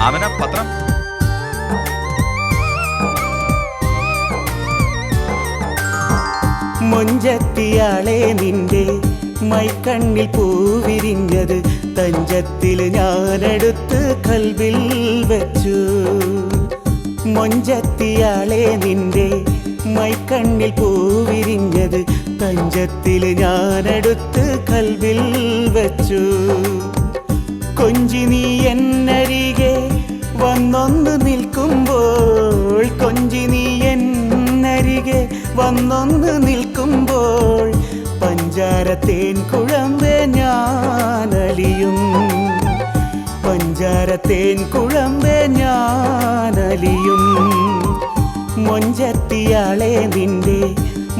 അവന പത്രം. മൊഞ്ചത്തിയാളെ നിന്റെ മൈക്കണ്ണിൽ പൂവിരിഞ്ഞത് തഞ്ചത്തിൽ ഞാനെടുത്ത് കൽവിൽ വെച്ചു. മൊഞ്ചത്തിയാളെ നിന്റെ മൈക്കണ്ണിൽ പൂവിരിഞ്ഞത് തഞ്ചത്തിൽ ഞാനെടുത്ത് കൽവിൽ വെച്ചു. കൊഞ്ചി നീ എന്നരികെ വന്നൊന്ന് നിൽക്കുമ്പോൾ കൊഞ്ചി നീ എന്നരികെ വന്നൊന്ന് നിൽക്കുമ്പോൾ പഞ്ചാരത്തേൻ തേൻ കുഴമ്പേ ഞാനലിയും പഞ്ചാരത്തേൻ തേൻ കുഴമ്പേ ഞാനലിയും മൊഞ്ചത്തിയാളെ നിന്റെ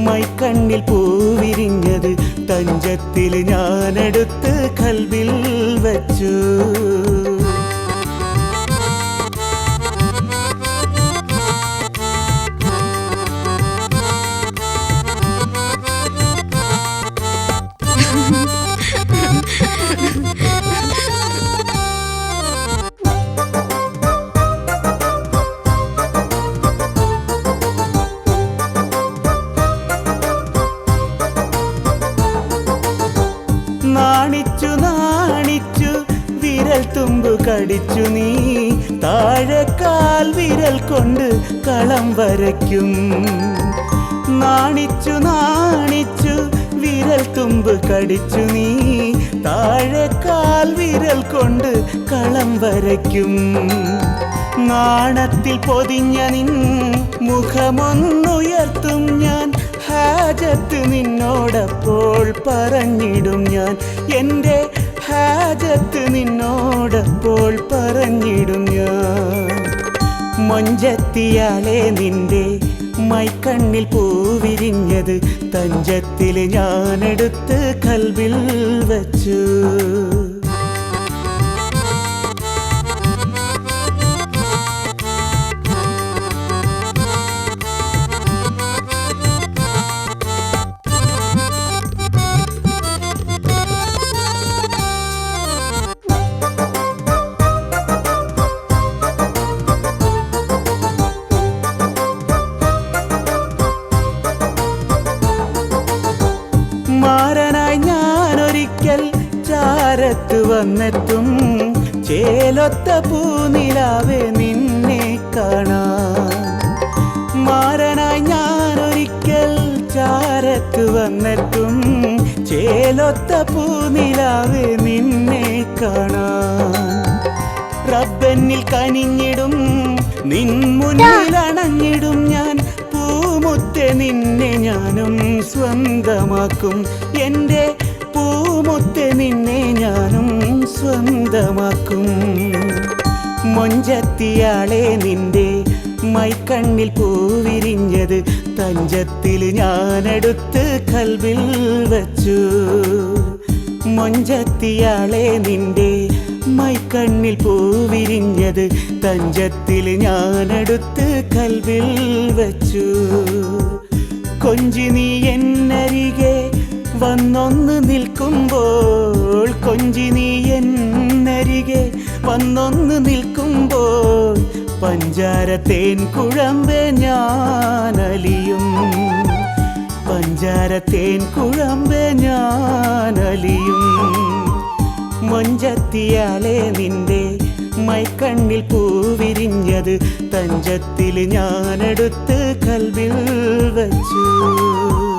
മൈക്കണ്ണിൽ പൂവിരിഞ്ഞത് തഞ്ചത്തിൽ ഞാനെടുത്ത് കൽവിൽ വച്ചു. നാണിച്ചു നാണിച്ചു വിരൽ തുമ്പു കടിച്ചു നീ. താഴെക്കാൽ കാൽ വിരൽ കൊണ്ട് കളം വരയ്ക്കും. നാണിച്ചു നാണിച്ചു വിരൽ തുമ്പ് കടിച്ചു നീ. താഴെക്കാൽ കാൽ വിരൽ കൊണ്ട് കളം വരയ്ക്കും. നാണത്തിൽ പൊതിഞ്ഞ നിൻ മുഖമൊന്നുയർത്തും ഞാൻ. ഹാജത്ത് നിന്നോടപ്പോൾ പറഞ്ഞിടും ഞാൻ. എന്റെ ഹാജത്ത് നിന്നോടപ്പോൾ പറഞ്ഞിടും ഞാൻ. മൊഞ്ചത്തിയാലെ നിന്റെ മൈക്കണ്ണിൽ പൂവിരിഞ്ഞത് തഞ്ചത്തിൽ ഞാനെടുത്ത് കൽവിൽ വച്ചു. ചാരത്ത് വന്നെത്തും. ചേലൊത്ത പൂനിലാവെ നിന്നെ കാണാൻ മാരനായി ഞാനൊരിക്കൽ ചാരത്ത് വന്നെത്തും. ചേലൊത്ത പൂനിലാവെ നിന്നെ കാണാൻ റബ്ബനിൽ കനിഞ്ഞിടും നിൻ മുന്നിൽ അണഞ്ഞിടും ഞാൻ. പൂമുത്തെ നിന്നെ ഞാനും സ്വന്തമാക്കും. എന്റെ സ്വന്തമാക്കും മൊഞ്ചത്തിയാളെ നിന്റെ മൈക്കണ്ണിൽ പൂവിരിഞ്ഞത് തഞ്ചത്തിൽ ഞാനെടുത്ത് കൽവിൽ വച്ചു. മൊഞ്ചത്തിയാളെ നിന്റെ മൈക്കണ്ണിൽ പൂവിരിഞ്ഞത് തഞ്ചത്തിൽ ഞാനെടുത്ത് കൽവിൽ വച്ചു. കൊഞ്ചി നീ എന്നരികെ വന്നൊന്ന് നിൽക്കുമ്പോൾ കൊഞ്ചി നീ എന്നരികെ വന്നൊന്ന് നിൽക്കുമ്പോൾ പഞ്ചാര തേൻ കുഴമ്പേ ഞാനലിയും. പഞ്ചാര തേൻ കുഴമ്പേ ഞാനലിയും. മൊഞ്ചത്തിയാലെ നിന്റെ മൈക്കണ്ണിൽ പൂവിരിഞ്ഞത് തഞ്ചത്തിൽ ഞാനെടുത്ത് കൽവിൽ വച്ചു.